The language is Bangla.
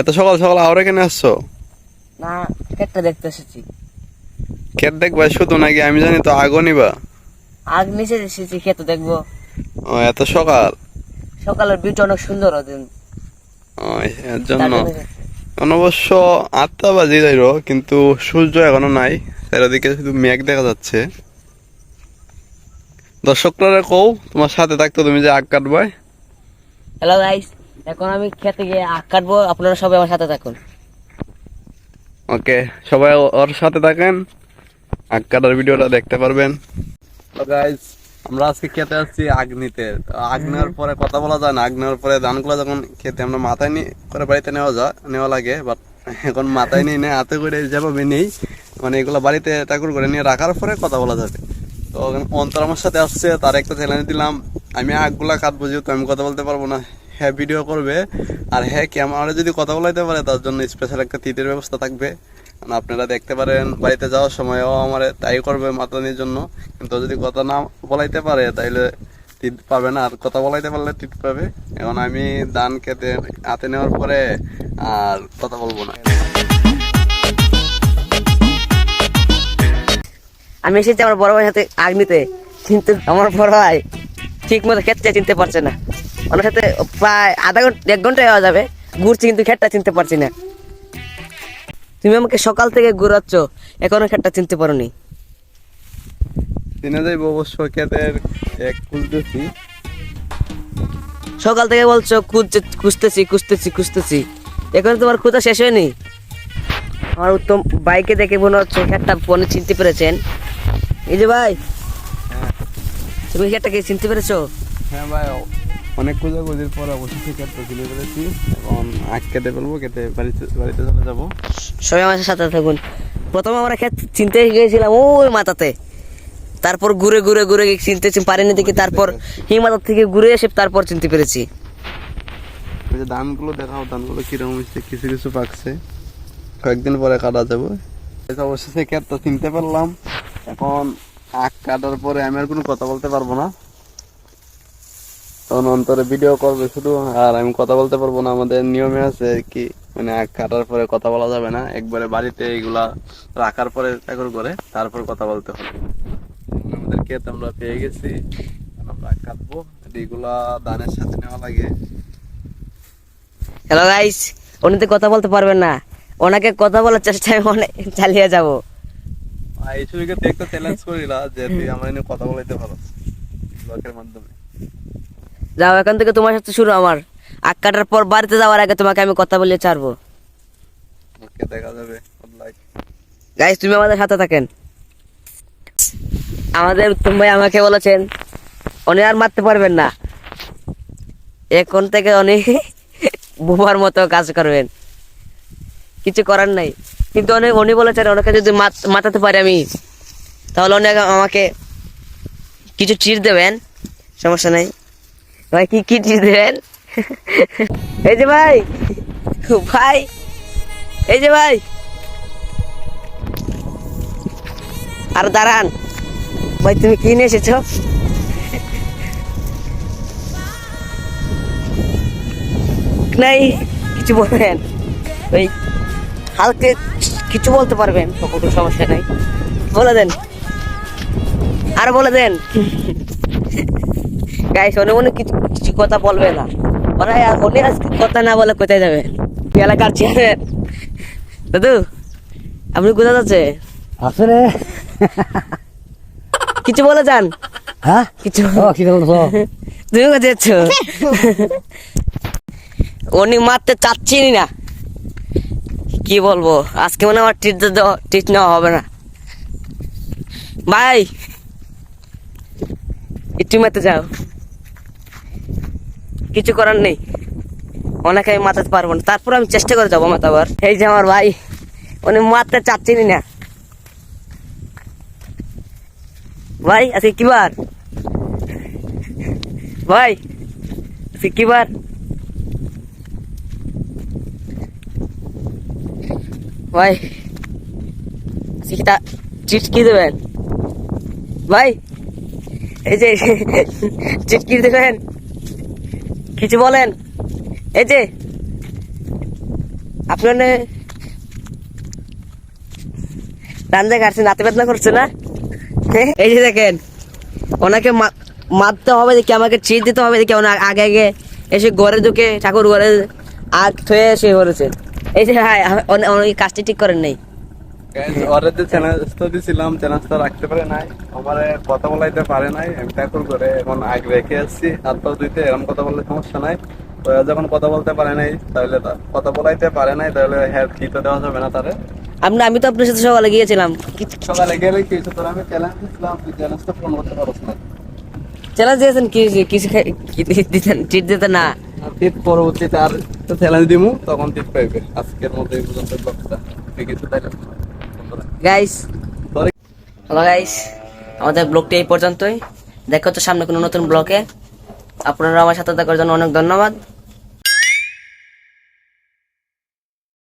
এত সকাল সকাল আওরে কেন আসছো? না ক্ষেতটা দেখতে এসেছি। ক্ষেত দেখবা? শুধু নাকি? আমি জানি তো আগো নিবা। আগ নিচে এসেছি ক্ষেত দেখব। ও এত সকাল? সকালের ভিউটা অনেক সুন্দর ওদিন ও এর জন্য। এখন আটটা বাজে যাইল কিন্তু সূর্য এখনও নাই। চারিদিকে শুধু মেঘ দেখা যাচ্ছে। দর্শকরা কও তোমার সাথে থাকতো তুমি যে আগ কাটবাই হ্যালো গাইস এখন আমি খেতে গিয়ে আখ কাটবো আপনারা সবাই আমার সাথে থাকুন। ওকে সবাই ওর সাথে থাকেন আগ কাটার ভিডিওটা দেখতে পারবেন। গাইজ আমরা আজকে খেতে আসছি আগ নিতে আগ নেওয়ার পরে কথা বলা যায় না আগ নেওয়ার পরে ধানগুলো যখন খেতে আমরা মাথায় নিয়ে করে বাড়িতে নেওয়া যায় নেওয়া লাগে বাট এখন মাথায় নিয়ে নেই হাতে করে যেভাবে নেই মানে এগুলো বাড়িতে ঠাকুর করে নিয়ে রাখার পরে কথা বলা যাবে। তো অন্তর আমার সাথে আসছে তার একটা চ্যালেঞ্জ দিলাম আমি আগগুলা কাটবো যেহেতু আমি কথা বলতে পারব না। হ্যাঁ ভিডিও করবে। আর হ্যাঁ ক্যামেরা যদি কথা বলাইতে পারে, তার জন্য স্পেশাল একটা তিতের ব্যবস্থা থাকবে। আপনারা দেখতে পারেন, বাড়িতে যাওয়ার সময়ও আমার তাই করবে মাতানির জন্য। কিন্তু যদি কথা না বলাইতে পারে, তাইলে টিট পাবে না। আর কথা বলাইতে পারলে টিট পাবে। এখন আমি ধান খেতে, হাতে নেওয়ার পরে আর কথা বলব না। আমি এসেছি আমার বড় ভাইয়ের সাথে আগ নিতে কিন্তু আমার বড় ভাই ঠিক মতো ক্ষেতটা চিনতে পারছে না। ওনার সাথে প্রায় আধা ঘণ্টা এক ঘণ্টা হওয়া যাবে। ঘুরছি কিন্তু ক্ষেতটা চিনতে পারছি না। তুমি আমাকে সকাল থেকে ঘুরাচ্ছ এখনও ক্ষেতটা চিনতে পারোনি। দিনে যাইব অবশ্য ক্ষেতের এক খুলতেছি সকাল থেকে বলছো খুঁজছে খুঁজতেছি খুঁজতেছি খুঁজতেছি। এখন তোমার খুঁজা শেষ হয়নি? আমার উত্তম বাইকে দেখে মনে হচ্ছে একটা ফোনে চিনতে পেরেছেন। এই যে ভাই তুমি একটা কি চিনতে পেরেছ? হ্যাঁ ভাই অনেক খোঁজাখুঁজির পরে অবশ্যই ক্ষেতটা তুলে ফেলেছি এখন আগ কেটে ফেলব কেটে বাড়িতে বাড়িতে চলে যাব। সবাই আমার সাথে থাকুন। প্রথমে আমরা খেত চিনতে গিয়েছিলাম ওই মাথাতে। তারপর ঘুরে ঘুরে ঘুরে গিয়ে চিনতে পারিনি দেখি তারপর মাথা থেকে ঘুরে এসে তারপর চিনতে পেরেছি। ওই যে ধানগুলো দেখাও ধানগুলো কীরকম হচ্ছে কিছু কিছু পাকছে। কয়েকদিন পরে কাটা যাবে। অবশেষে ক্ষেতটা চিনতে পারলাম। এখন আখ কাটার পরে আমি আর কোনো কথা বলতে পারব না। তখন অন্তরে ভিডিও করবে শুধু আর আমি কথা বলতে পারব না আমাদের নিয়মে আছে কি। মানে কাটার পরে কথা বলা যাবে না একবারে বাড়িতে এগুলা রাখার পরে চাকর করে তারপর কথা বলতে হবে। আমাদের ক্ষেত আমরা পেয়ে গেছি আমরা কাটবো এগুলা ধানের সাথে নেওয়া লাগে। হ্যালো গাইস উনি তো কথা বলতে পারবেন না। ওনাকে কথা বলার চেষ্টায় অনেক চালিয়ে যাব। এই ছবিকে তো একটা চ্যালেঞ্জ করিলা যে তুই আমার কথা বলাইতে পারো। ব্লগের মাধ্যমে। যাও এখান থেকে তোমার সাথে শুরু আমার। আখ কাটার পর বাড়িতে যাওয়ার আগে তোমাকে আমি কথা বলিয়ে ছাড়বো। দেখা যাবে। গাইস তুমি আমাদের সাথে থাকেন। আমাদের উত্তম ভাই আমাকে বলেছেন উনি আর মারতে পারবেন না। এখন থেকে উনি বুবার মতো কাজ করবেন। কিছু করার নাই। কিন্তু অনেক উনি বলেছেন ওনাকে যদি মাত- মাতাতে পারি আমি তাহলে অনেক আমাকে কিছু চির দেবেন। সমস্যা নাই। ভাই, কি কি দেবেন এই যে ভাই ভাই, এই যে ভাই। আর দাঁড়ান, ভাই, তুমি কি নিয়ে এসেছ? নাই, কিছু বলবেন? ওই হালকে কিছু বলতে পারবেন, কোনো সমস্যা নাই। বলে দেন। আর বলে দেন। গাইস অনেক অনেক কিছু কিছু কথা বলবে না। ওরা অনেক কথা না বলে কোথায় যাবে? এলাকার দাদু আপনি কোথায় যাচ্ছে আসলে কিছু বলে যান। হ্যাঁ? কিছু ও কি বলছো তুমি কোথায় যাচ্ছ? উনি মারতে চাচ্ছিনি না। কি বলব? আজকে মনে আমার ট্রিট ট্রিট নেওয়া হবে না। ভাই একটু মারতে যাও। কিছু করার নেই। অনেকে আমি মাতাতে পারব না। তারপর আমি চেষ্টা করে যাব মাতাবার এই যে আমার ভাই, উনি মারতে চাচ্ছিনি না। ভাই, আজকে কি বার? ভাই, আজকে কি বার? ভাই, আজকে কি চিট কি দেবেন? ভাই, এই যে চিটকি দেবেন? কিছু বলেন? এই যে, আপনার রান্দা কাটছেন রাতে বেদনা করছে না? এই যে দেখেন, ওনাকে মারতে হবে দেখি, আমাকে চিজ দিতে হবে দেখি, ওনার আগে আগে এসে ঘরে ঢুকে ঠাকুর ঘরে আগ থয়ে এসে করেছে। এই যে হ্যাঁ কাজটি ঠিক করেন নাই। দিছিলাম রাখতে পারে নাই। আমারে কথা বলাইতে পারে নাই আমি ঠাকুর করে এখন আগ রেখে আসছি হাত দিতে এরকম কথা বললে সমস্যা নাই। তো যখন কথা বলতে পারে নাই তাহলে কথা বলাইতে পারে নাই তাহলে হ্যাঁ কি তো দেওয়া যাবে না তারে। আপনি আমি তো আপনার সাথে সকালে গিয়েছিলাম। সকালে গেলে কি হয়েছে তোর? আমি চ্যালেঞ্জ তুই ফোন করতে পারছ না চ্যালেঞ্জ দিয়েছেন কি? কিছু দিতেন? চিট দিতেন না। পরবর্তীতে আর চ্যালেঞ্জ দিমু তখন ঠিক পাইবে। আজকের মধ্যে এই পর্যন্ত ব্লগটা। ঠিক আছে তাই গাইস হ্যালো গাইস আমাদের ব্লগটি এই পর্যন্তই। দেখা হচ্ছে সামনে কোনো নতুন ব্লগে। আপনারা আমার সাথে দেখার জন্য অনেক ধন্যবাদ।